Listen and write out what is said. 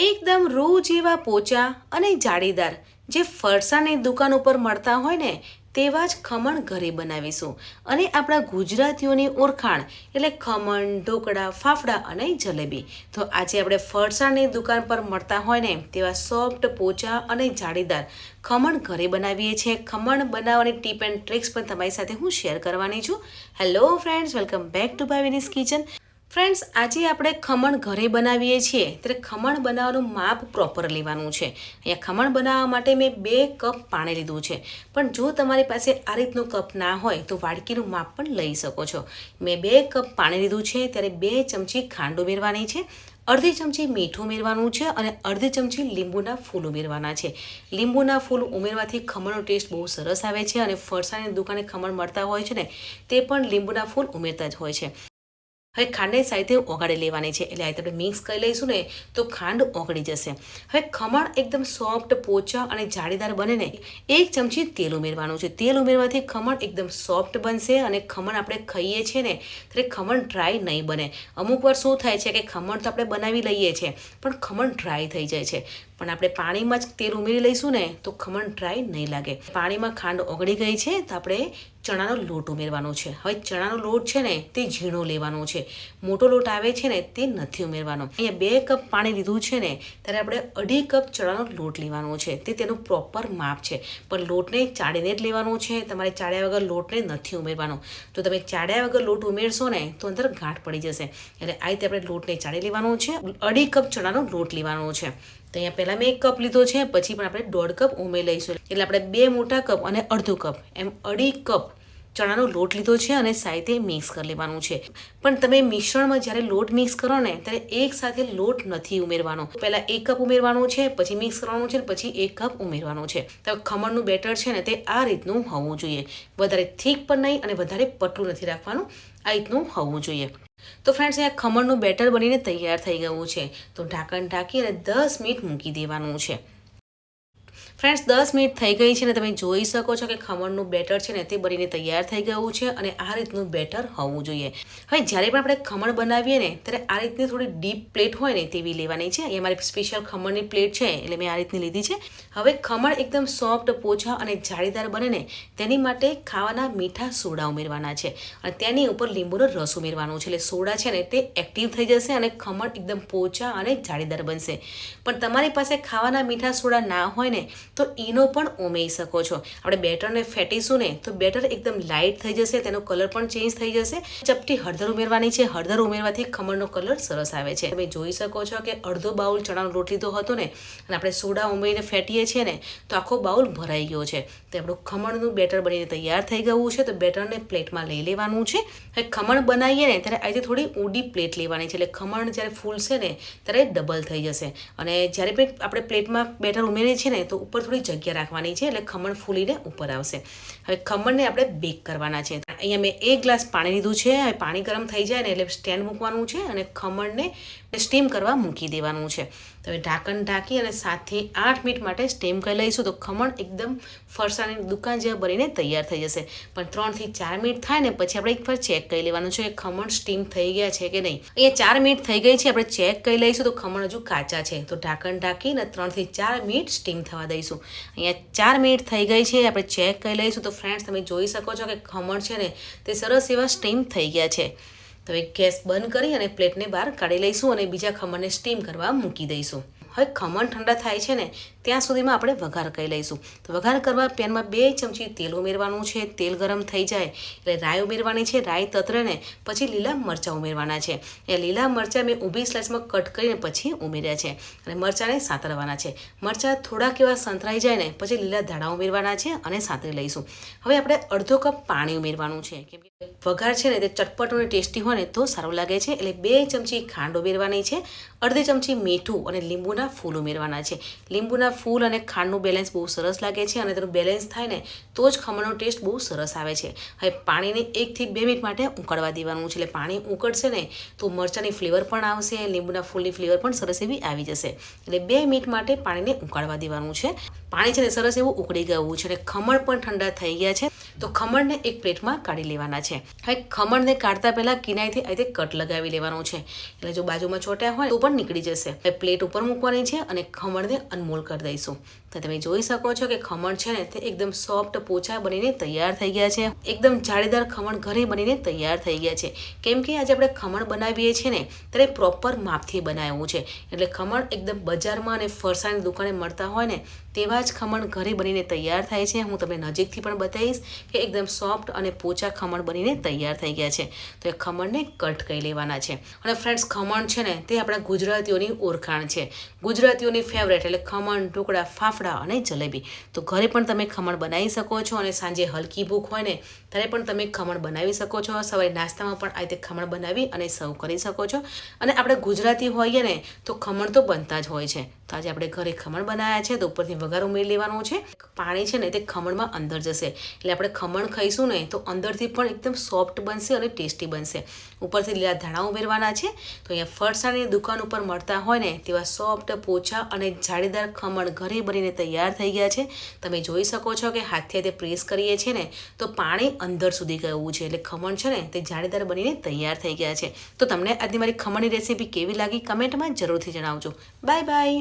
એકદમ રૂ જેવા પોચા અને જાળીદાર જે ફરસાણની દુકાન ઉપર મળતા હોય ને, તેવા જ ખમણ ઘરે બનાવીશું. અને આપણા ગુજરાતીઓની ઓળખાણ એટલે ખમણ, ઢોકળા, ફાફડા અને જલેબી. તો આજે આપણે ફરસાણની દુકાન પર મળતા હોય ને, તેવા સોફ્ટ પોચા અને જાળીદાર ખમણ ઘરે બનાવીએ છીએ. ખમણ બનાવવાની ટીપ એન્ડ ટ્રિક્સ પણ તમારી સાથે હું શેર કરવાની છું. Hello friends welcome back to Bhavini's kitchen friends આજે આપણે ખમણ ઘરે બનાવીએ છીએ. ત્યારે ખમણ બનાવવાનું માપ પ્રોપર લેવાનું છે. અહીંયા ખમણ બનાવવા માટે મેં બે કપ પાણી લીધું છે. પણ જો તમારી પાસે આ રીતનું કપ ના હોય, તો વાડકીનું માપ પણ લઈ શકો છો. મેં બે કપ પાણી લીધું છે, ત્યારે બે ચમચી ખાંડ ઉમેરવાની છે, અડધી ચમચી મીઠું ઉમેરવાનું છે અને અડધી ચમચી લીંબુના ફૂલ ઉમેરવાના છે. લીંબુના ફૂલ ઉમેરવાથી ખમણનો ટેસ્ટ બહુ સરસ આવે છે અને ફરસાણની દુકાને ખમણ મળતા હોય છે ને, તે પણ લીંબુના ફૂલ ઉમેરતા જ હોય છે. હવે ખાંડને સાથે ઓગાળી લેવાની છે. એટલે આ આપણે મિક્સ કરી લઈશું ને, તો ખાંડ ઓગળી જશે. હવે ખમણ એકદમ સોફ્ટ પોચા અને જાળીદાર બને ને એક ચમચી તેલ ઉમેરવાનું છે. તેલ ઉમેરવાથી ખમણ એકદમ સોફ્ટ બનશે અને ખમણ આપણે ખાઈએ છીએ ને, ત્યારે ખમણ ડ્રાય નહીં બને. અમુક વાર શું થાય છે કે ખમણ તો આપણે બનાવી લઈએ છીએ પણ ખમણ ડ્રાય થઈ જાય છે. પણ આપણે પાણીમાં જ તેલ ઉમેરી લઈશું ને, તો ખમણ ડ્રાય નહીં લાગે. પાણીમાં ખાંડ ઓગળી ગઈ છે, તો આપણે ચણાનો લોટ ઉમેરવાનો છે. હવે ચણાનો લોટ છે ને, તે ઝીણો લેવાનો છે. મોટો લોટ આવે છે ને, તે નથી ઉમેરવાનો. અહીંયા બે કપ પાણી લીધું છે ને, ત્યારે આપણે અઢી કપ ચણાનો લોટ લેવાનો છે. તે તેનું પ્રોપર માપ છે. પણ લોટને ચાળીને જ લેવાનો છે. તમારે ચાળ્યા વગર લોટને નથી ઉમેરવાનો. જો તમે ચાળ્યા વગર લોટ ઉમેરશો ને, તો અંદર ગાંઠ પડી જશે. એટલે આ રીતે આપણે લોટને ચાળી લેવાનો છે. અઢી કપ ચણાનો લોટ લેવાનો છે. તો અહીંયા પહેલાં મેં એક કપ લીધો છે, પછી પણ આપણે દોઢ કપ ઉમેરી લઈશું. એટલે આપણે બે મોટા કપ અને અડધો કપ એમ અઢી કપ ચણાનો લોટ લીધો છે અને સાથે મિક્સ કરી લેવાનું છે. પણ તમે મિશ્રણમાં જ્યારે લોટ મિક્સ કરો ને, ત્યારે એક સાથે લોટ નથી ઉમેરવાનો. પહેલાં એક કપ ઉમેરવાનું છે, પછી મિક્સ કરવાનું છે, પછી એક કપ ઉમેરવાનું છે. તો ખમણનું બેટર છે ને, તે આ રીતનું હોવું જોઈએ. વધારે થીક પણ નહીં અને વધારે પટલું નથી રાખવાનું. આ રીતનું હોવું જોઈએ. તો ફ્રેન્ડ્સ અહીંયા ખમણનું બેટર બનીને તૈયાર થઈ ગયું છે. તો ઢાંકણ ઢાંકી અને દસ મિનિટ મૂકી દેવાનું છે. ફ્રેન્ડ્સ દસ મિનિટ થઈ ગઈ છે ને તમે જોઈ શકો છો કે ખમણનું બેટર છે ને તે બનીને તૈયાર થઈ ગયું છે અને આ રીતનું બેટર હોવું જોઈએ. હવે જ્યારે પણ આપણે ખમણ બનાવીએ ને, ત્યારે આ રીતની થોડી ડીપ પ્લેટ હોય ને તેવી લેવાની છે. એ મારી સ્પેશિયલ ખમણની પ્લેટ છે, એટલે મેં આ રીતની લીધી છે. હવે ખમણ એકદમ સોફ્ટ પોછા અને જાળીદાર બને ને, તેની માટે ખાવાના મીઠા સોડા ઉમેરવાના છે. અને તેની ઉપર લીંબુનો રસ ઉમેરવાનો છે, એટલે સોડા છે ને તે એક્ટિવ થઈ જશે અને ખમણ એકદમ પોચા અને જાળીદાર બનશે. પણ તમારી પાસે ખાવાના મીઠા સોડા ના હોય ને તો એનો પણ ઉમેરી શકો છો. આપણે બેટરને ફેટીશું ને, તો બેટર એકદમ લાઇટ થઈ જશે, તેનો કલર પણ ચેન્જ થઈ જશે. ચપટી હળદર ઉમેરવાની છે, હળદર ઉમેરવાથી ખમણનો કલર સરસ આવે છે. તમે જોઈ શકો છો કે અડધો બાઉલ ચણાનો રોટ લીધો હતો ને, અને આપણે સોડા ઉમેરીને ફેટીએ છીએ ને, તો આખો બાઉલ ભરાઈ ગયો છે. તો આપણું ખમણનું બેટર બનીને તૈયાર થઈ ગયું છે, તો બેટરને પ્લેટમાં લઈ લેવાનું છે. હવે ખમણ બનાવીએ ને, ત્યારે આજે થોડી ઊંડી પ્લેટ લેવાની છે, એટલે ખમણ જ્યારે ફૂલશે ને, ત્યારે ડબલ થઈ જશે. અને જ્યારે પણ આપણે પ્લેટમાં બેટર ઉમેરીએ છીએ ને, તો ઉપર થોડી જગ્યા રાખવાની છે એટલે ખમણ ફૂલીને ઉપર આવશે. હવે ખમણને આપણે બેક કરવાના છે. અહીંયા મેં એક ગ્લાસ પાણી લીધું છે. પાણી ગરમ થઈ જાય ને એટલે સ્ટેન્ડ મૂકવાનું છે અને ખમણને સ્ટીમ કરવા મૂકી દેવાનું છે. તો હવે ઢાંકણ ઢાંકી અને સાતથી આઠ મિનિટ માટે સ્ટીમ કરી લઈશું. તો ખમણ એકદમ ફરસાણની દુકાન જેવા બનીને તૈયાર થઈ જશે. પણ ત્રણથી ચાર મિનિટ થાય ને પછી આપણે એકવાર ચેક કરી લેવાનું છે કે ખમણ સ્ટીમ થઈ ગયા છે કે નહીં. અહીંયા ચાર મિનિટ થઈ ગઈ છે, આપણે ચેક કરી લઈશું. તો ખમણ હજુ કાચા છે. તો ઢાંકણ ઢાંકીને ત્રણથી ચાર મિનિટ સ્ટીમ થવા દઈશું. અહીંયા ચાર મિનિટ થઈ ગઈ છે, આપણે ચેક કરી લઈશું. તો ફ્રેન્ડ્સ તમે જોઈ શકો છો કે ખમણ છે ને તે સરસ એવા સ્ટીમ થઈ ગયા છે. તો હવે ગેસ બંધ કરી અને પ્લેટને બહાર કાઢી લઈશું અને બીજા ખમણને સ્ટીમ કરવા મૂકી દઈશું. હવે ખમણ ઠંડા થાય છે ને ત્યાં સુધીમાં આપણે વઘાર કરી લઈશું. તો વઘાર કરવા પેનમાં બે ચમચી તેલ ઉમેરવાનું છે. તેલ ગરમ થઈ જાય એટલે રાઈ ઉમેરવાની છે, રાઈ તત્રને, પછી લીલા મરચાં ઉમેરવાના છે. એ લીલા મરચાં મેં ઊભી સ્લાઇસમાં કટ કરીને પછી ઉમેર્યા છે અને મરચાંને સાતરવાના છે. મરચાં થોડાક એવા સંતરાઈ જાય ને પછી લીલા ધાણા ઉમેરવાના છે અને સાતરી લઈશું. હવે આપણે અડધો કપ પાણી ઉમેરવાનું છે. કેમ કે વઘાર છે ને તે ચટપટો અને ટેસ્ટી હોય ને તો સારું લાગે છે. એટલે બે ચમચી ખાંડ ઉમેરવાની છે, અડધી ચમચી મીઠું અને લીંબુના ફૂલ ઉમેરવાના છે. લીંબુના ફૂલ અને ખાંડનું બેલેન્સ બહુ સરસ લાગે છે અને તેનું બેલેન્સ થાય ને તો જ ખમણનો ટેસ્ટ બહુ સરસ આવે છે. હવે પાણીને એકથી બે મિનિટ માટે ઉકળવા દેવાનું છે. એટલે પાણી ઉકળશે ને તો મરચાંની ફ્લેવર પણ આવશે, લીંબુના ફૂલની ફ્લેવર પણ સરસ એવી આવી જશે. એટલે બે મિનિટ માટે પાણીને ઉકાળવા દેવાનું છે. પાણી છે ને સરસ એવું ઉકળી ગયું છે અને ખમણ પણ ઠંડા થઈ ગયા છે. તો ખમણને એક પ્લેટમાં કાઢી લેવાના છે. હવે ખમણને કાઢતા પહેલાં કિનાઈથી આ કટ લગાવી લેવાનું છે. એટલે જો બાજુમાં ચોટ્યા હોય તો પણ નીકળી જશે. પ્લેટ ઉપર મૂકવાની છે અને ખમણને અનમોલ કરી દઈશું તો તમે જોઈ શકો છો કે ખમણ છે ને તે એકદમ સોફ્ટ પોચા બનીને તૈયાર થઈ ગયા છે. એકદમ જાળીદાર ખમણ ઘરે બનીને તૈયાર થઈ ગયા છે. કેમ કે આજે આપણે ખમણ બનાવીએ છીએ ને, ત્યારે પ્રોપર માપથી બનાવ્યું છે. એટલે ખમણ એકદમ બજારમાં અને ફરસાણની દુકાને મળતા હોય ને, તેવા જ ખમણ ઘરે બનીને તૈયાર થાય છે. હું તમને નજીકથી પણ બતાવીશ કે એકદમ સોફ્ટ અને પોચા ખમણ બનીને તૈયાર થઈ ગયા છે. તો એ ખમણને કટ કરી લેવાના છે. અને ફ્રેન્ડ્સ ખમણ છે ને તે આપણા ગુજરાતીઓની ઓળખાણ છે. ગુજરાતીઓની ફેવરેટ એટલે ખમણ, ઢોકળા, ફાફડા અને જલેબી. તો ઘરે પણ તમે ખમણ બનાવી શકો છો અને સાંજે હલકી ભૂખ હોય ને, ત્યારે પણ તમે ખમણ બનાવી શકો છો. સવારે નાસ્તામાં પણ આ રીતે ખમણ બનાવી અને સર્વ કરી શકો છો. અને આપણે ગુજરાતી હોઈએ ને, તો ખમણ તો બનતા જ હોય છે. તો આજે આપણે ઘરે ખમણ બનાવ્યા છે, તો ઉપરથી વઘાર ઉમેરી લેવાનું છે. પાણી છે ને, તે ખમણમાં અંદર જશે. એટલે આપણે ખમણ ખાઈશું ને, તો અંદરથી પણ એકદમ સોફ્ટ બનશે અને ટેસ્ટી બનશે. ઉપરથી લીલા ધાણા ઉમેરવાના છે. તો અહીંયા ફરસાણની દુકાન ઉપર મળતા હોય ને, તેવા સોફ્ટ પોચા અને જાળીદાર ખમણ ઘરે બનીને તૈયાર થઈ ગયા છે. તમે જોઈ શકો છો કે હાથથી તે પ્રેસ કરીએ છીએ ને, તો પાણી અંદર સુધી ગયું છે. એટલે ખમણ છે ને, તે જાળીદાર બનીને તૈયાર થઈ ગયા છે. તો તમને આજની મારી ખમણની રેસીપી કેવી લાગી કમેન્ટમાં જરૂરથી જણાવજો. Bye bye